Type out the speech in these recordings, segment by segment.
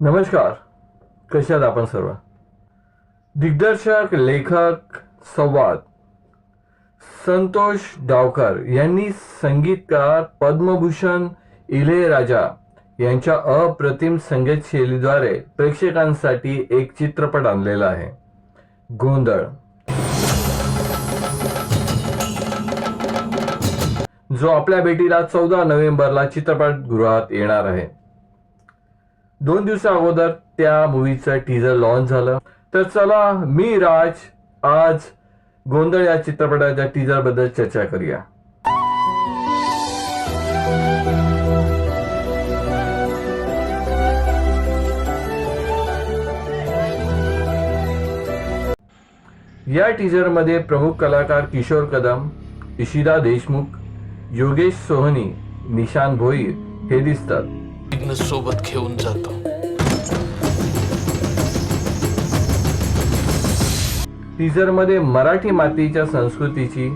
नमस्कार. कसे आहात आपण सर्व? दिग्दर्शक लेखक संवाद. संतोष डावकर यांनी संगीतकार पद्मभूषण इलेराजा यांच्या अप्रतिम संगीत शैलीद्वारे प्रेक्षकांसाठी एक चित्रपट आणलेला आहे. गोंधळ. जो आपल्या भेटीला चौदा नोव्हेंबरला चित्रपटगृहात येणार आहे. दोन दिवसा अगोदर त्या मूवीचं टीजर लॉन्च झालं. तर चला मी राज आज गोंधळ या चित्रपटाच्या टीजरबद्दल चर्चा करूया. या टीजरमध्ये प्रमुख कलाकार किशोर कदम इशिदा देशमुख योगेश सोहनी निशान भोईर हे दिसतात. विघ्न सोबत घेऊन जातो. टीजरमध्ये मराठी मातीच्या संस्कृतीची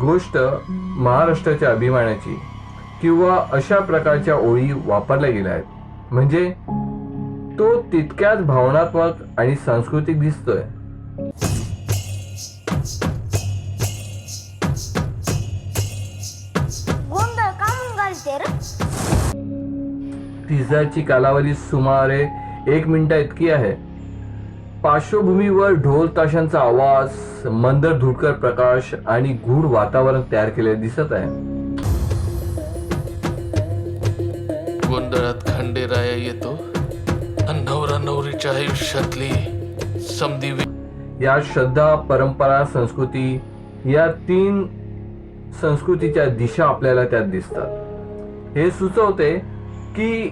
गोष्ट महाराष्ट्राच्या अभिमानाची किंवा अशा प्रकारच्या ओळी वापरल्या गेल्या आहेत. म्हणजे तो तितक्याच भावनात्मक आणि सांस्कृतिक दिसतोय. गोंधळ का म्हणून घालते टीजरची कालावधी सुमारे एक मिनिटा इतकी आहे. पार्श्वभूमीवर ढोल ताशांचा आवाज मंदर धुडकर प्रकाश आणि गूढ वातावरण तयार केले दिसत आहे. गोंधळात खंडेराया येतो. नवरा नवरीच्या आयुष्यातली समधी या श्रद्धा परंपरा संस्कृती या तीन संस्कृतीच्या दिशा आपल्याला त्यात दिसतात. हे सुचवते की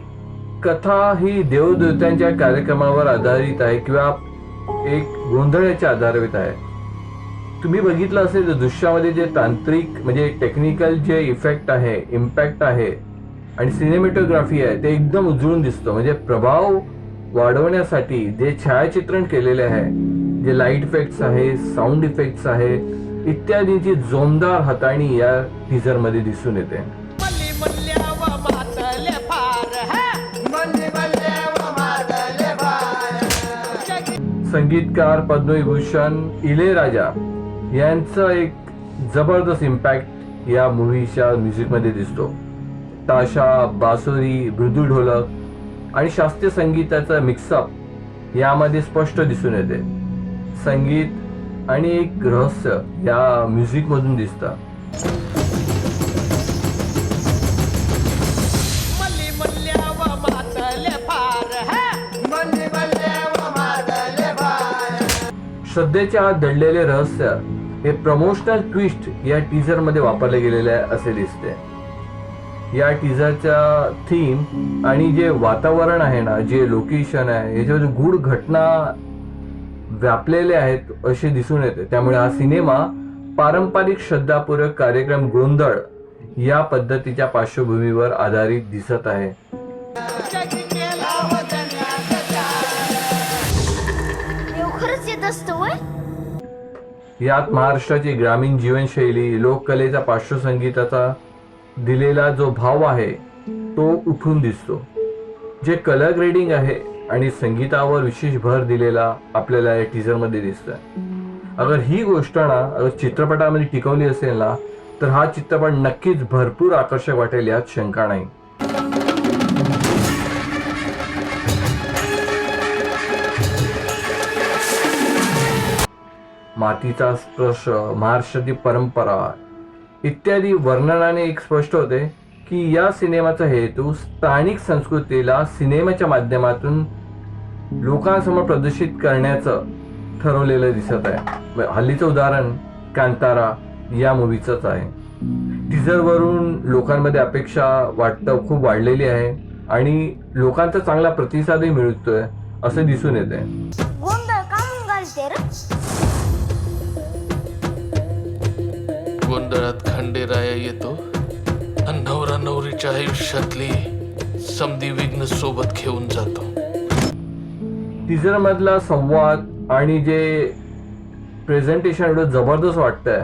कथा ही देवदेवतांच्या कार्यक्रमावर आधारित आहे किंवा एक गोंधळाच्या आधारित आहे. तुम्ही बघितलं असेल तर दृश्यामध्ये जे तांत्रिक म्हणजे टेक्निकल जे इफेक्ट आहे इम्पॅक्ट आहे आणि सिनेमॅटोग्राफी आहे ते एकदम उजळून दिसतो. म्हणजे प्रभाव वाढवण्यासाठी जे छायाचित्रण केलेले आहे जे लाइट इफेक्ट्स आहे साऊंड इफेक्ट्स आहे इत्यादींची जोमदार हाताळणी या टीझरमध्ये दिसून येते. संगीतकार पद्मविभूषण इलेराजा यांचं एक जबरदस्त इम्पॅक्ट या मूवीच्या म्युझिकमध्ये दिसतो. ताशा बासुरी मृदू ढोलक आणि शास्त्रीय संगीताचा मिक्सअप यामध्ये स्पष्ट दिसून येते. संगीत आणि एक रहस्य या म्युझिकमधून दिसतं. श्रद्धेच्या आत दडलेले रहस्य हे प्रमोशनल ट्विस्ट या टीजरमध्ये वापरले गेलेले आहे असे दिसते. या टीझरच्या थीम आणि जे वातावरण आहे ना जे लोकेशन आहे याच्यामध्ये गूढ घटना व्यापलेले आहेत असे दिसून येते. त्यामुळे हा सिनेमा पारंपरिक श्रद्धापूर्वक कार्यक्रम गोंधळ या पद्धतीच्या पार्श्वभूमीवर आधारित दिसत आहे. यात महाराष्ट्राची ग्रामीण जीवनशैली लोककलेचा पार्श्वसंगीताचा दिलेला जो भाव आहे तो उठून दिसतो. जे कलर ग्रेडिंग आहे आणि संगीतावर विशेष भर दिलेला आपल्याला या टीझरमध्ये दिसतोय. अगर ही गोष्ट ना अगर चित्रपटामध्ये टिकवली असेल ना तर हा चित्रपट नक्कीच भरपूर आकर्षक वाटेल यात शंका नाही. मातीचा स्पर्श महाराष्ट्राची परंपरा इत्यादी वर्णनाने एक स्पष्ट होते की या सिनेमाचा हेतू स्थानिक संस्कृतीला सिनेमाच्या माध्यमातून लोकांसमोर प्रदर्शित करण्याचं ठरवलेलं दिसत आहे. हल्लीचं उदाहरण कांतारा या मूवीचंच आहे. टीजरवरून लोकांमध्ये अपेक्षा वाटतं खूप वाढलेली आहे आणि लोकांचा चांगला प्रतिसादही मिळतोय असं दिसून येते गोंधळ खंडेराया येतो. आणि नवरा नवरीच्या आयुष्यातली समधी विघ्न सोबत घेऊन जातो. टीजर मधला संवाद आणि जे प्रेझेंटेशन एवढं जबरदस्त वाटतंय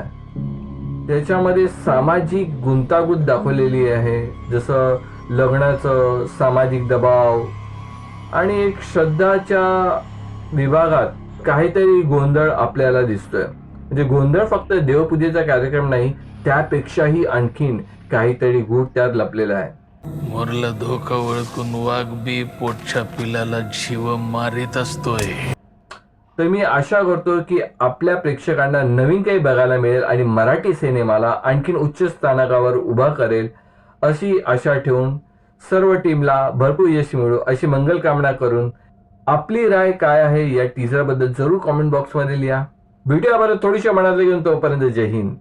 त्याच्यामध्ये सामाजिक गुंतागुंत दाखवलेली आहे. जसं लग्नाचं सामाजिक दबाव आणि एक श्रद्धाच्या विभागात काहीतरी गोंधळ आपल्याला दिसतोय. म्हणजे गोंधळ फक्त देवपूजेचा कार्यक्रम नाही त्यापेक्षाही आणखीन काहीतरी गूढ त्यात लपलेला आहे. मोरला धोका ओळखून वाघ बी पोटच्या पिलाला जीव मारित असतोय. तर मी आशा करतो की आपल्या प्रेक्षकांना नवीन काही बघायला मिळेल आणि मराठी सिनेमाला आणखीन उच्च स्थानकावर उभा करेल अशी आशा ठेवून सर्व टीमला भरपूर यश मिळू अशी मंगल कामना करून आपली राय काय आहे या टीझरबद्दल जरूर कॉमेंट बॉक्समध्ये लिहा. व्हिडिओ आपण थोडीशा मनातले घेऊन तोपर्यंत जय हिंद.